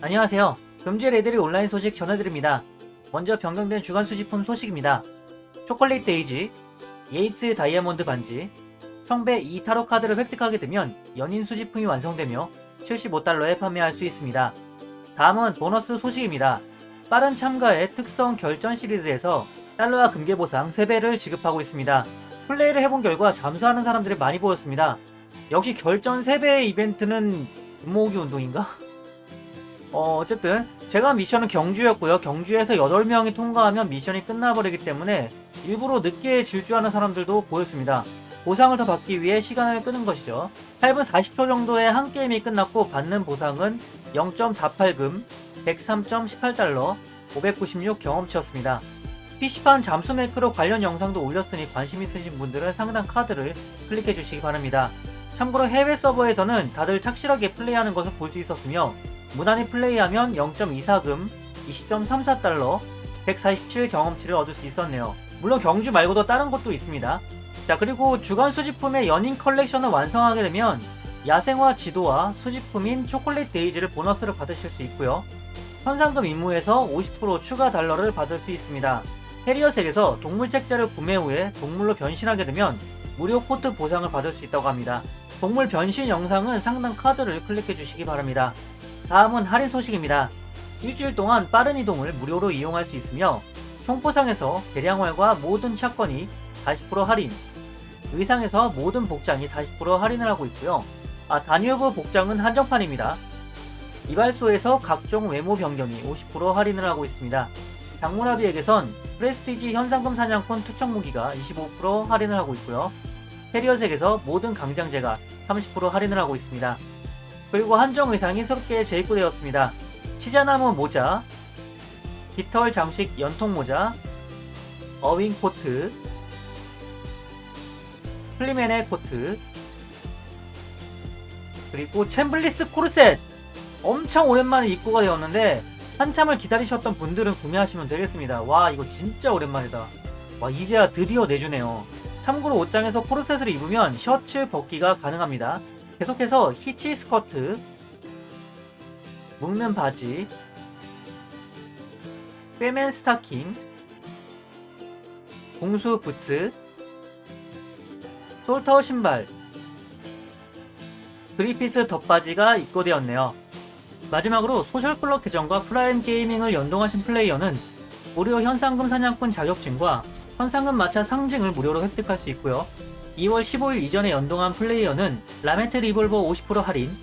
안녕하세요. 금주의 레드리 온라인 소식 전해드립니다. 먼저 변경된 주간 수집품 소식입니다. 초콜릿 데이지, 예이츠 다이아몬드 반지, 성배 2 타로 카드를 획득하게 되면 연인 수집품이 완성되며 75달러에 판매할 수 있습니다. 다음은 보너스 소식입니다. 빠른 참가의 특성 결전 시리즈에서 달러와 금괴 보상 3배를 지급하고 있습니다. 플레이를 해본 결과 잠수하는 사람들이 많이 보였습니다. 역시 결전 3배의 이벤트는 모으기 운동인가? 어, 어쨌든 제가 미션은 경주였고요. 경주에서 8명이 통과하면 미션이 끝나버리기 때문에 일부러 늦게 질주하는 사람들도 보였습니다. 보상을 더 받기 위해 시간을 끄는 것이죠. 8분 40초 정도에 한 게임이 끝났고 받는 보상은 0.48금, 103.18달러, 596 경험치였습니다. PC판 잠수 매크로 관련 영상도 올렸으니 관심 있으신 분들은 상단 카드를 클릭해 주시기 바랍니다. 참고로 해외 서버에서는 다들 착실하게 플레이하는 것을 볼 수 있었으며 무난히 플레이하면 0.24금, 20.34달러, 147 경험치를 얻을 수 있었네요. 물론 경주 말고도 다른 것도 있습니다. 자 그리고 주간 수집품의 연인 컬렉션을 완성하게 되면 야생화 지도와 수집품인 초콜릿 데이지를 보너스를 받으실 수 있고요. 현상금 임무에서 50% 추가 달러를 받을 수 있습니다. 해리어색에서 동물 책자를 구매 후에 동물로 변신하게 되면 무료 코트 보상을 받을 수 있다고 합니다. 동물 변신 영상은 상단 카드를 클릭해 주시기 바랍니다. 다음은 할인 소식입니다. 일주일 동안 빠른 이동을 무료로 이용할 수 있으며 총포상에서 개량활과 모든 차건이 40% 할인, 의상에서 모든 복장이 40% 할인을 하고 있고요. 아, 단유브 복장은 한정판입니다. 이발소에서 각종 외모 변경이 50% 할인을 하고 있습니다. 장문화비에게선 프레스티지 현상금 사냥꾼 투척 무기가 25% 할인을 하고 있고요. 페리어색에서 모든 강장제가 30% 할인을 하고 있습니다. 그리고 한정 의상이 새롭게 재입고되었습니다. 치자나무 모자, 깃털 장식 연통 모자, 어윙 코트, 플리맨의 코트, 그리고 챔블리스 코르셋! 엄청 오랜만에 입고가 되었는데 한참을 기다리셨던 분들은 구매하시면 되겠습니다. 와 이거 진짜 오랜만이다. 와 이제야 드디어 내주네요. 참고로 옷장에서 코르셋을 입으면 셔츠 벗기가 가능합니다. 계속해서 히치 스커트, 묶는 바지, 꿰맨 스타킹, 공수 부츠, 솔터 신발, 그리피스 덧바지가 입고되었네요. 마지막으로 소셜클럽 계정과 프라임 게이밍을 연동하신 플레이어는 무료 현상금 사냥꾼 자격증과 현상금 마차 상징을 무료로 획득할 수 있고요. 2월 15일 이전에 연동한 플레이어는 라메트 리볼버 50% 할인,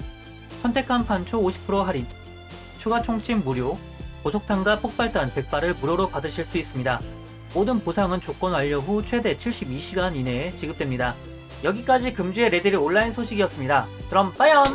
선택한 판초 50% 할인, 추가 총집 무료, 고속탄과 폭발탄 100발을 무료로 받으실 수 있습니다. 모든 보상은 조건 완료 후 최대 72시간 이내에 지급됩니다. 여기까지 금주의 레드리 온라인 소식이었습니다. 그럼 빠염!